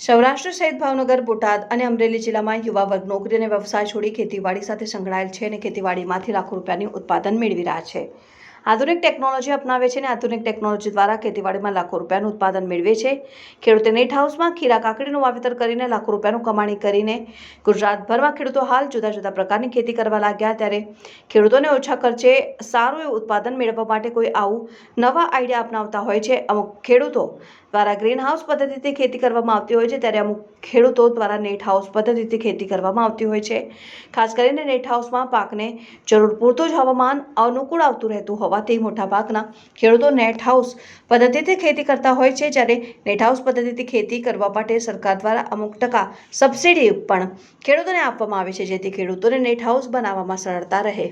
સૌરાષ્ટ્ર સહિત ભાવનગર, બોટાદ અને અમરેલી જિલ્લામાં યુવા વર્ગ, નોકરી અને વ્યવસાય છોડી ખેતીવાડી સાથે સંકળાયેલ છે અને ખેતીવાડીમાંથી લાખો રૂપિયાની ઉત્પાદન મેળવી રહ્યા છે. આધુનિક ટેકનોલોજી અપનાવે છે અને આધુનિક ટેકનોલોજી દ્વારા ખેતીવાડીમાં લાખો રૂપિયાનું ઉત્પાદન મેળવે છે. ખેડૂતે નેટ હાઉસમાં ખીરા કાકડીનું વાવેતર કરીને લાખો રૂપિયાનું કમાણી કરીને ગુજરાતભરમાં ખેડૂતો હાલ જુદા જુદા પ્રકારની ખેતી કરવા લાગ્યા ત્યારે ખેડૂતોને ઓછા ખર્ચે સારું એવું ઉત્પાદન મેળવવા માટે કોઈ આવું નવા આઈડિયા અપનાવતા હોય છે. અમુક ખેડૂતો દ્વારા ગ્રીન હાઉસ પદ્ધતિથી ખેતી કરવામાં આવતી હોય છે ત્યારે અમુક ખેડૂતો દ્વારા નેટ હાઉસ પદ્ધતિથી ખેતી કરવામાં આવતી હોય છે. ખાસ કરીને નેટ હાઉસમાં પાકને જરૂર પૂરતું જ હવામાન અનુકૂળ આવતું રહેતું હોવાથી મોટાભાગના ખેડૂતો નેટ હાઉસ પદ્ધતિથી ખેતી કરતા હોય છે જ્યારે નેટ હાઉસ પદ્ધતિથી ખેતી કરવા માટે સરકાર દ્વારા અમુક ટકા સબસિડી પણ ખેડૂતોને આપવામાં આવે છે, જેથી ખેડૂતોને નેટ હાઉસ બનાવવામાં સરળતા રહે.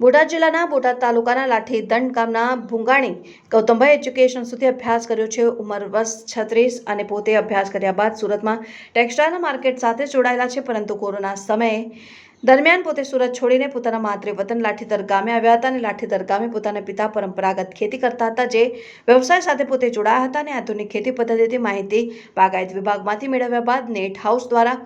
બોટાદ જિલ્લાના બોટાદ તાલુકાના લાઠી દંડ ગામના ભૂંગાણી ગૌતમભાઈ એજ્યુકેશન સુધી અભ્યાસ કર્યો છે. ઉંમર વર્ષ છત્રીસ અને પોતે અભ્યાસ કર્યા બાદ સુરતમાં ટેક્સટાઇલ માર્કેટ સાથે જોડાયેલા છે, પરંતુ કોરોના સમયે દરમિયાન પોતે સુરત છોડીને પોતાના માતૃ વતન લાઠીદર ગામે આવ્યા હતા અને લાઠીદર ગામે પોતાના પિતા પરંપરાગત ખેતી કરતા હતા, જે વ્યવસાય સાથે પોતે જોડાયા હતા અને આધુનિક ખેતી પદ્ધતિથી માહિતી બાગાયત વિભાગમાંથી મેળવ્યા બાદ નેટ હાઉસ દ્વારા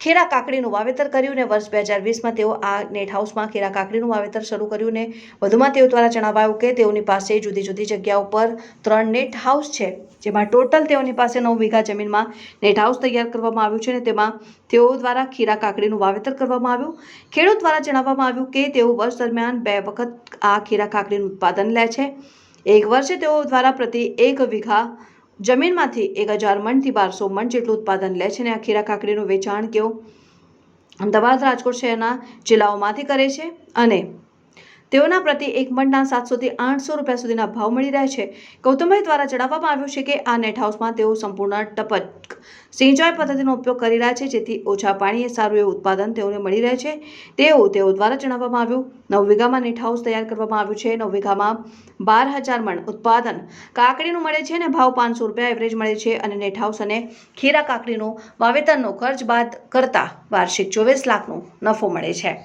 ખેરા કાકડીનું વાવેતર કર્યું ને વર્ષ બે હજાર વીસમાં તેઓ આ નેટ હાઉસમાં ખેરા કાકડીનું વાવેતર શરૂ કર્યું ને વધુમાં તેઓ દ્વારા જણાવાયું કે તેઓની પાસે જુદી જુદી જગ્યાઓ પર ત્રણ નેટ હાઉસ છે, જેમાં ટોટલ તેઓની પાસે નવ વીઘા જમીનમાં નેટ હાઉસ તૈયાર કરવામાં આવ્યું છે ને તેમાં તેઓ દ્વારા ખીરા કાકડીનું વાવેતર કરવામાં આવ્યું. ખેડૂત દ્વારા જણાવવામાં આવ્યું કે તેઓ વર્ષ દરમિયાન બે વખત આ ખીરા કાકડીનું ઉત્પાદન લે છે. એક વર્ષે તેઓ દ્વારા પ્રતિ એક વીઘા જમીનમાંથી એક હજાર મણથી બારસો મણ જેટલું ઉત્પાદન લે છે અને આ ખીરા કાકડીનું વેચાણ તેઓ અમદાવાદ રાજકોટ શહેરના જિલ્લાઓમાંથી કરે છે અને તેઓના પ્રતિ એક મણના સાતસોથી આઠસો રૂપિયા સુધીના ભાવ મળી રહે છે. ગૌતમભાઈ દ્વારા જણાવવામાં આવ્યું છે કે આ નેટ હાઉસમાં તેઓ સંપૂર્ણ ટપક સિંચાઈ પદ્ધતિનો ઉપયોગ કરી રહ્યા છે, જેથી ઓછા પાણીએ સારું એવું ઉત્પાદન તેઓને મળી રહે છે. તેવું તેઓ દ્વારા જણાવવામાં આવ્યું, નવ વીઘામાં નેટ હાઉસ તૈયાર કરવામાં આવ્યું છે. નવ વીઘામાં બાર હજાર મણ ઉત્પાદન કાકડીનું મળે છે અને ભાવ પાંચસો રૂપિયા એવરેજ મળે છે અને નેટ હાઉસ અને ખીરા કાકડીનો વાવેતરનો ખર્ચ બાદ કરતાં વાર્ષિક ચોવીસ લાખનો નફો મળે છે.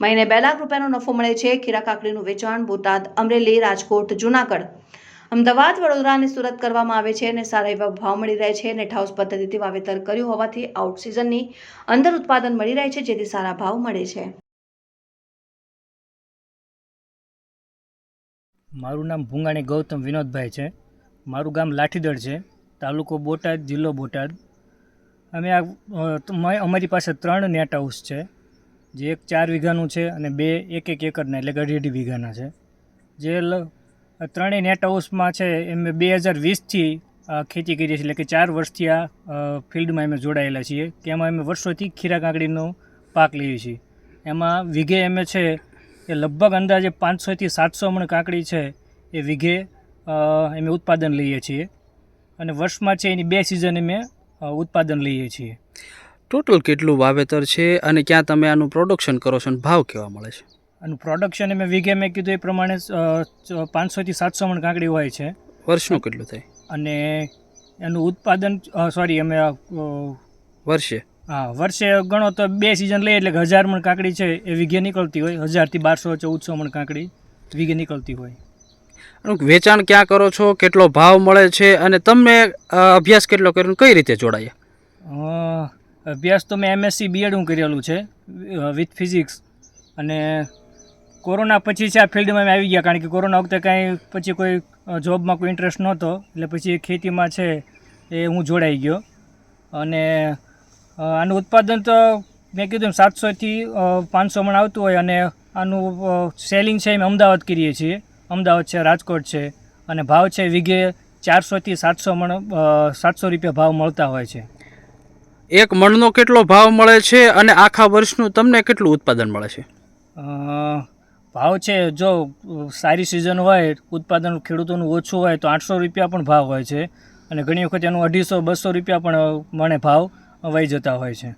મહિને બે લાખ રૂપિયાનો નફો મળે છે. ખીરા કાકડીનું વેચાણ, બોટાદ, અમરેલી, રાજકોટ, જુનાગઢ. અમદાવાદ વડોદરા અને સુરત કરવામાં આવે છે અને સારા એવા ભાવ મળી રહે છે નેટ હાઉસ પદ્ધતિથી વાવેતર કર્યું હોવાથી આઉટ સિઝનની અંદર ઉત્પાદન મળી રહે છે જેથી સારા ભાવ મળે છે. મારું નામ ભૂંગાણી ગૌતમ વિનોદભાઈ છે. મારું ગામ લાઠીદળ છે. તાલુકો બોટાદ, જિલ્લો બોટાદ. અમે આ અમારી પાસે ત્રણ નેટ હાઉસ છે. જે એક ચાર વીઘાનું છે અને બે એક એક એકરના, એટલે કે અઢી વીઘાના છે. જે ત્રણેય નેટ હાઉસમાં છે એ મેં બે હજાર વીસથી ખેતી કરીએ છીએ, એટલે કે ચાર વર્ષથી આ ફિલ્ડમાં અમે જોડાયેલા છીએ, કે એમાં અમે વર્ષોથી ખીરા કાકડીનો પાક લઈએ છીએ. એમાં વીઘે અમે છે, એ લગભગ અંદાજે પાંચસોથી સાતસો મણ કાંકડી છે, એ વીઘે અમે ઉત્પાદન લઈએ છીએ. અને વર્ષમાં છે એની બે સિઝન અમે ઉત્પાદન લઈએ છીએ. ટોટલ કેટલું વાવેતર છે અને ક્યાં તમે આનું પ્રોડક્શન કરો છો અને ભાવ કેવા મળે છે? આનું પ્રોડક્શન મેં વીઘે મેં કીધું એ પ્રમાણે પાંચસોથી સાતસો મણ કાંકડી હોય છે. વર્ષનું કેટલું થાય? અને એનું ઉત્પાદન સોરી અમે વર્ષે? હા વર્ષે ગણો તો બે સિઝન લઈએ એટલે કે હજાર મણ કાંકડી છે એ વીઘે નીકળતી હોય. હજારથી બારસો ચૌદસો મણ કાંકડી વીઘે નીકળતી હોય. વેચાણ ક્યાં કરો છો? કેટલો ભાવ મળે છે? અને તમે અભ્યાસ કેટલો કર્યો? કઈ રીતે જોડાયા? અભ્યાસ તો મેં એમએસસી બીએડ હું કરેલું છે વિથ ફિઝિક્સ અને કોરોના પછી છે આ ફિલ્ડમાં અમે આવી ગયા, કારણ કે કોરોના વખતે કાંઈ પછી કોઈ જોબમાં કોઈ ઇન્ટરેસ્ટ નહોતો, એટલે પછી ખેતીમાં છે એ હું જોડાઈ ગયો. અને આનું ઉત્પાદન તો મેં કીધું સાતસોથી પાંચસો મણ આવતું હોય અને આનું સેલિંગ છે અમે અમદાવાદ કરીએ છીએ. અમદાવાદ છે, રાજકોટ છે, અને ભાવ છે વીઘે ચારસોથી સાતસો મણ સાતસો રૂપિયા ભાવ મળતા હોય છે. એક મણનો કેટલો ભાવ મળે છે અને આખા વર્ષનું તમને કેટલું ઉત્પાદન મળે છે? ભાવ છે, જો સારી સિઝન હોય, ઉત્પાદન ખેડૂતોનું ઓછું હોય, તો આઠસો રૂપિયા પણ ભાવ હોય છે. અને ઘણી વખત એનું અઢીસો, બસો રૂપિયા પણ મને ભાવ, વહી જતા હોય છે.